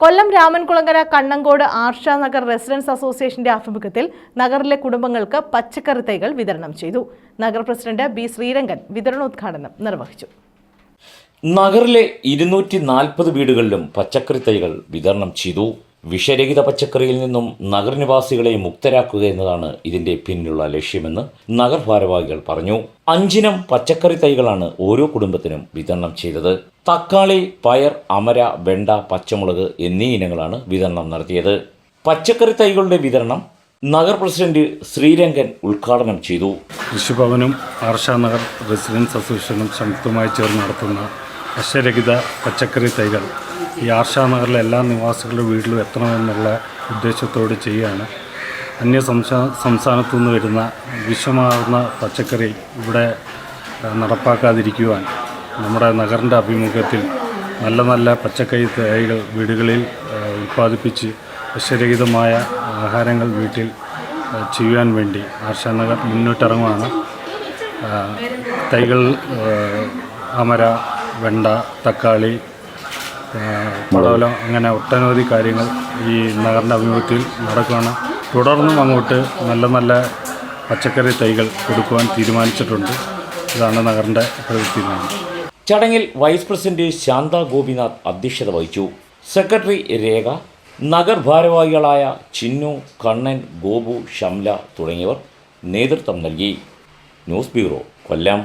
കൊല്ലം Ramankulangara Kannankode Arsha Nagar residents അസോസിയേഷന്റെ ആഭിമുഖ്യത്തിൽ നഗറിലെ കുടുംബങ്ങൾക്ക് പച്ചക്കറി തൈകൾ വിതരണം ചെയ്തു. നഗർ പ്രസിഡന്റ് ബി ശ്രീരംഗൻ വിതരണോദ്ഘാടനം നിർവഹിച്ചു. നഗറിലെ ഇരുന്നൂറ്റി നാൽപ്പത് വീടുകളിലും പച്ചക്കറി തൈകൾ വിതരണം ചെയ്തു. വിഷരഹിത പച്ചക്കറിയിൽ നിന്നും നഗരനിവാസികളെ മുക്തരാക്കുക എന്നതാണ് ഇതിന്റെ പിന്നിലുള്ള ലക്ഷ്യമെന്ന് നഗർ ഭാരവാഹികൾ പറഞ്ഞു. അഞ്ചിനം പച്ചക്കറി തൈകളാണ് ഓരോ കുടുംബത്തിനും വിതരണം ചെയ്തത്. തക്കാളി പയർ അമര വെണ്ട പച്ചമുളക് എന്നീ ഇനങ്ങളാണ് വിതരണം നടത്തിയത്. പച്ചക്കറി തൈകളുടെ വിതരണം നഗർ പ്രസിഡന്റ് ശ്രീരംഗൻ ഉദ്ഘാടനം ചെയ്തു. കൃഷിഭവനും ആർഷാനഗർ റെസിഡൻസ് അസോസിയേഷനും സംയുക്തമായി ചേർന്ന് നടത്തുന്ന വിഷരഹിത പച്ചക്കറി തൈകൾ ഈ ആർഷാനഗറിലെ എല്ലാ നിവാസികളുടെ വീട്ടിലും എത്തണമെന്നുള്ള ഉദ്ദേശത്തോട് ചെയ്യുകയാണ് അന്യ സംസ്ഥാ സംസ്ഥാനത്തു നിന്ന് വരുന്ന വിഷമാർന്ന പച്ചക്കറി ഇവിടെ നടപ്പാക്കാതിരിക്കുവാൻ നമ്മുടെ നഗറിന്റെ അഭിമുഖത്തിൽ നല്ല നല്ല പച്ചക്കറി തൈകൾ വീടുകളിൽ ഉൽപ്പാദിപ്പിച്ച് വിഷരഹിതമായ ആഹാരങ്ങൾ വീട്ടിൽ ചെയ്യുവാൻ വേണ്ടി ആർഷാനഗർ മുന്നിട്ടിറങ്ങുവാണ്. ആ, തൈകൾ അമര വെണ്ട തക്കാളി പടവലം അങ്ങനെ ഒട്ടനവധി കാര്യങ്ങൾ ഈ നഗറിന്റെ അഭിമുഖത്തിൽ നടക്കുകയാണ്. തുടർന്നും അങ്ങോട്ട് നല്ല നല്ല പച്ചക്കറി തൈകൾ കൊടുക്കുവാൻ തീരുമാനിച്ചിട്ടുണ്ട്. ഇതാണ് നഗറിന്റെ ഇപ്പോഴത്തെ ചടങ്ങിൽ വൈസ് പ്രസിഡന്റ് ശാന്ത ഗോപിനാഥ് അധ്യക്ഷത വഹിച്ചു. സെക്രട്ടറി രേഖ നഗർ ഭാരവാഹികളായ ചിന്നു കണ്ണൻ ഗോപു ഷംല തുടങ്ങിയവർ നേതൃത്വം നൽകി. News bureau Kollam.